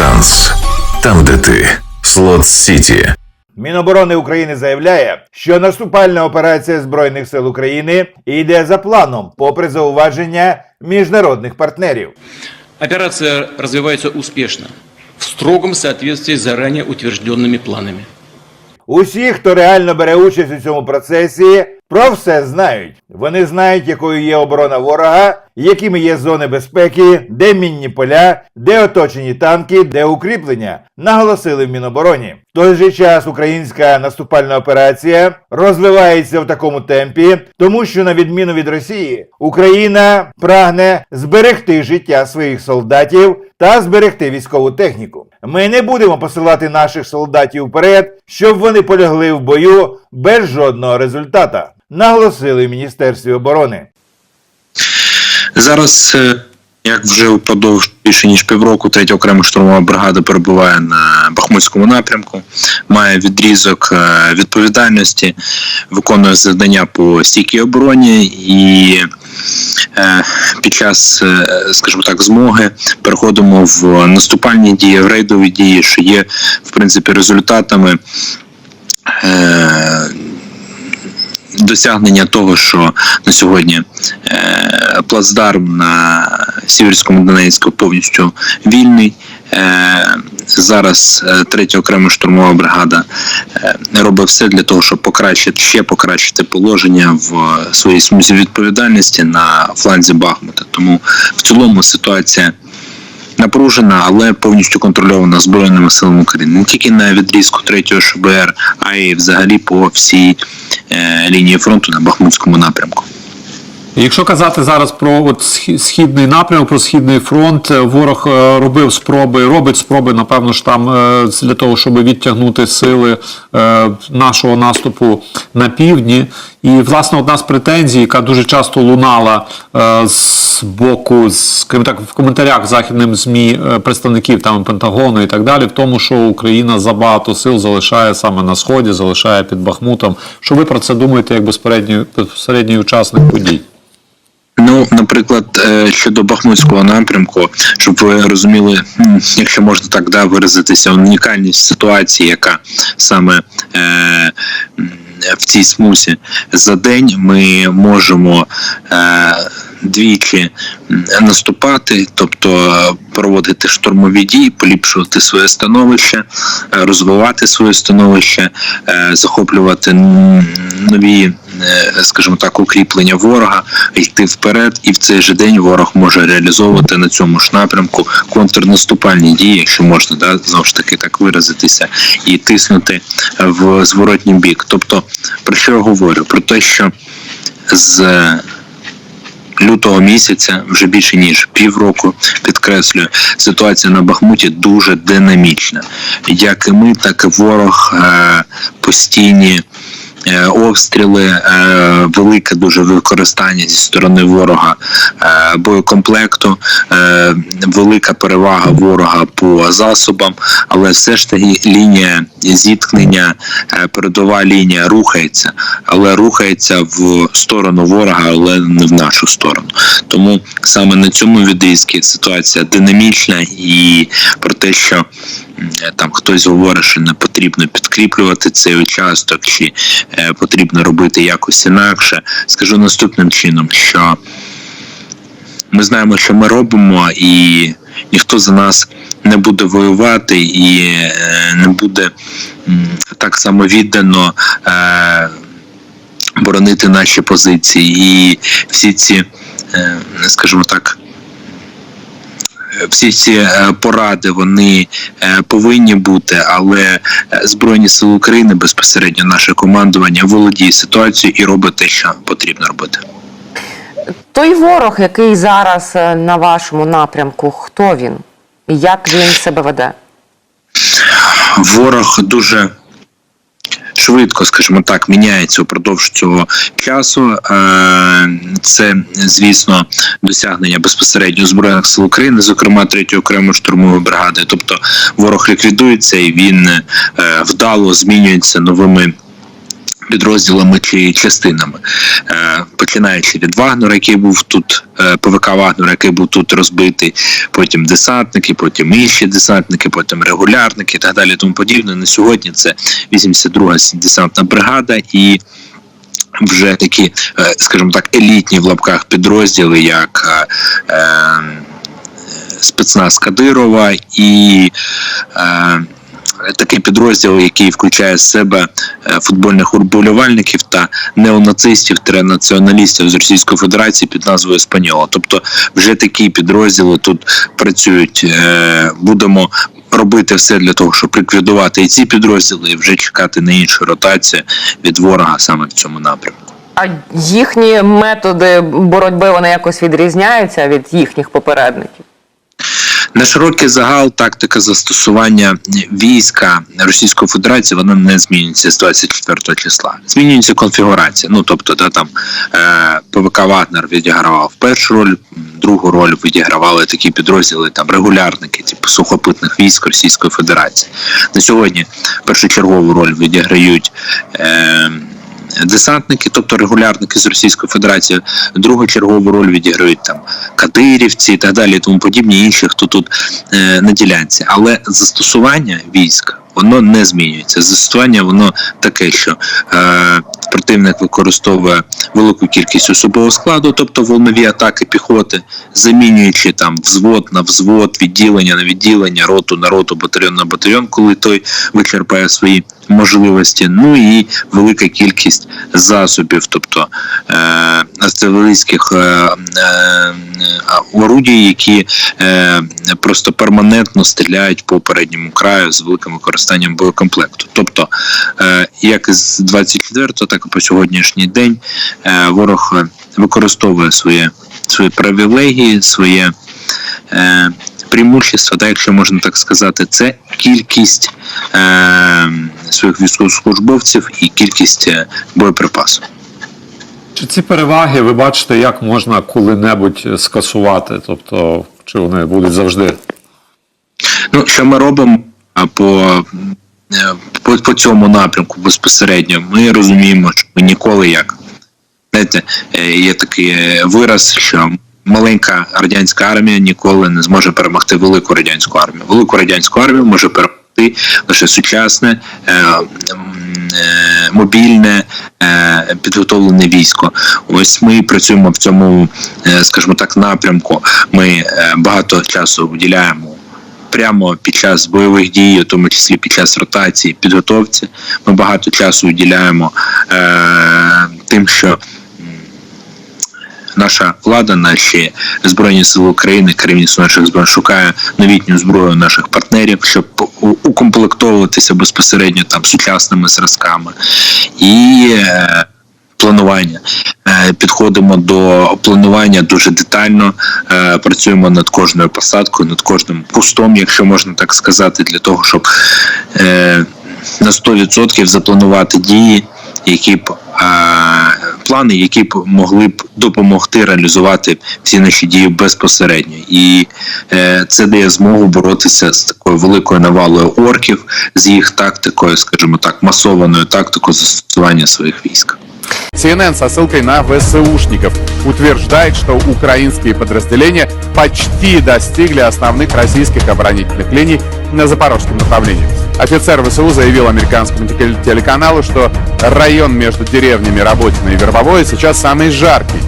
шанс. Там, де ти. Слот Сіті. Міноборони України заявляє, що наступальна операція Збройних сил України йде за планом, попри зауваження міжнародних партнерів. Операция развивается успешно, в строгом соответствии с заранее утвержденными планами. Усі, хто реально бере участь у цьому процесі, про все знають. Вони знають, якою є оборона ворога, якими є зони безпеки, де мінні поля, де оточені танки, де укріплення, наголосили в Мінобороні. В той же час українська наступальна операція розвивається в такому темпі, тому що, на відміну від Росії, Україна прагне зберегти життя своїх солдатів та зберегти військову техніку. Ми не будемо посилати наших солдатів вперед, щоб вони полягли в бою без жодного результата, наголосили в Міністерстві оборони. Зараз, е, як вже впродовж більше ніж півроку, третя окрема штурмова бригада перебуває на Бахмутському напрямку, має відрізок е, відповідальності, виконує завдання по стійкій обороні і е, під час, скажімо так, змоги переходимо в наступальні дії, в рейдові дії, що є в принципі результатами. Досягнення того, що на сьогодні е, плацдарм на Сіверському Донецьку повністю вільний. Е, зараз е, третя окрема штурмова бригада робить все для того, щоб покращити ще покращити положення в своїй смузі відповідальності на фланзі Бахмута. Тому в цілому ситуація напружена, але повністю контрольована збройними силами України не тільки на відрізку 3 ШБР, а й взагалі по всій е, лінії фронту на Бахмутському напрямку. Якщо казати зараз про от східний напрямок, про східний фронт, е, ворог е, робив спроби, робить спроби, напевно ж там для того, щоб відтягнути сили нашого наступу на півдні. І власне одна з претензій, яка дуже часто лунала е, з боку, скажімо так, в коментарях західним змі е, представників там Пентагону і так далі, в тому, що Україна забагато сил залишає саме на сході, залишає під Бахмутом. Що ви про це думаєте, як безпередній безпосередній учасник подій? Ну, наприклад, е, щодо Бахмутського напрямку, щоб ви розуміли, якщо можна так да, виразитися, унікальність ситуації, яка саме е, в цій смузі. За день ми можемо е, двічі наступати, тобто е, проводити штурмові дії, поліпшувати своє становище, е, розвивати своє становище, е, захоплювати нові е, скажімо так, укріплення ворога, йти вперед, і в цей же день ворог може реалізовувати на цьому ж напрямку контрнаступальні дії, якщо можна да, знову ж таки так виразитися, і тиснути в зворотній бік. Тобто, про що я говорю? Про те, що з лютого місяця, вже більше ніж півроку, підкреслюю, ситуація на Бахмуті дуже динамічна. Як і ми, так і ворог е, постійні. Е, Обстріли, е, велике дуже використання зі сторони ворога е, боєкомплекту, велика перевага ворога по засобам, але все ж таки лінія зіткнення, передова лінія рухається, але рухається в сторону ворога, але не в нашу сторону. Тому саме на цьому відрізку ситуація динамічна і про те, що там хтось говорить, що не потрібно підкріплювати цей участок, чи е, потрібно робити якось інакше. Скажу наступним чином, що ми знаємо, що ми робимо, і ніхто за нас не буде воювати і е, не буде м, так само віддано. Е, боронити наші позиції і всі ці, е, скажімо так, всі ці е, поради вони е, повинні бути, але е, Збройні Сили України безпосередньо наше командування володіє ситуацією і робить те, що потрібно робити. Той ворог, який зараз е, на вашому напрямку, хто він? Як він себе веде? ворог дуже швидко, скажімо так, міняється упродовж цього часу. Е, Це, звісно, досягнення безпосередньо збройних сил України, зокрема третьої окремої штурмової бригади. Тобто ворог ліквідується і він е, вдало змінюється новими. Підрозділами чи частинами, Е, починаючи від Вагнера, який був тут, е, ПВК Вагнера, який був тут розбитий, потім десантники, потім інші десантники, потім регулярники і так далі. Тому подібне. На сьогодні це 82-га десантна бригада і. Вже такі, е, скажімо так, елітні в лапках підрозділи, як е, спецназ Кадирова і такий підрозділ, який включає в себе е, футбольних уболівальників та неонацистів та націоналістів з Російської Федерації під назвою Спаньола. Тобто, вже такі підрозділи тут працюють. Е, Будемо робити все для того, щоб ліквідувати і ці підрозділи, і вже чекати на іншу ротацію від ворога саме в цьому напрямку. А їхні методи боротьби вони якось відрізняються від їхніх попередників? На широкий загал тактика застосування війська Російської Федерації вона не змінюється з 24 числа. Змінюється конфігурація. Ну тобто, да, там е, ПВК Вагнер відігравав першу роль, другу роль відігравали такі підрозділи, там регулярники, типу сухопутних військ Російської Федерації. На сьогодні першочергову роль відіграють. Е, Десантники, тобто регулярники з Російської Федерації, другочергову роль відіграють там кадирівці і так далі, і тому подібні інші, хто тут е, на ділянці. Але застосування військ воно не змінюється. Застосування воно таке, що е, противник використовує велику кількість особового складу, тобто волнові атаки піхоти, замінюючи там взвод на взвод, відділення на відділення, роту на роту, батальйон на батальйон, коли той вичерпає свої можливості. Ну і велика кількість засобів, тобто е, артилерійських е, е, орудій, які просто перманентно стріляють по передньому краю з великим використанням боєкомплекту. Тобто, як з 24-го, так і по сьогоднішній день ворог використовує свої, свої привілегії, своє. Е, Преимущество, так, якщо можна так сказати, це кількість е, своїх військовослужбовців і кількість е, боєприпасу. Чи ці переваги ви бачите, як можна коли-небудь скасувати? Тобто, чи вони будуть завжди? Ну, що ми робимо по, е, по, по цьому напрямку безпосередньо, ми розуміємо, що ми ніколи як. Знаєте, е, є такий е, вираз, що маленька радянська армія ніколи не зможе перемогти велику радянську армію. Велику радянську армію може перемогти лише сучасне, е, е, мобільне, е, підготовлене військо. Ось ми працюємо в цьому, е, скажімо так, напрямку. Ми е, багато часу виділяємо прямо під час бойових дій, у тому числі під час ротації, підготовці. Ми багато часу виділяємо е, тим, що наша влада, наші збройні сили України, керівництво наших зброй шукає новітню зброю наших партнерів, щоб укомплектовуватися безпосередньо там сучасними зразками і. Е, планування. Е, Підходимо до планування дуже детально. е, Працюємо над кожною посадкою, над кожним кустом, якщо можна так сказати, для того, щоб на 100% запланувати дії, які б плани, які б могли б допомогти реалізувати всі наші дії безпосередньо. І е, це дає змогу боротися з такою великою навалою орків, з їх тактикою, скажімо так, масованою тактикою застосування своїх військ. CNN со ссылкой на ВСУшников утверждает, что украинские подразделения почти достигли основных российских оборонительных линий на запорожском направлении. Офицер ВСУ заявил американскому телеканалу, что район между деревнями Работино и Вербовое сейчас самый жаркий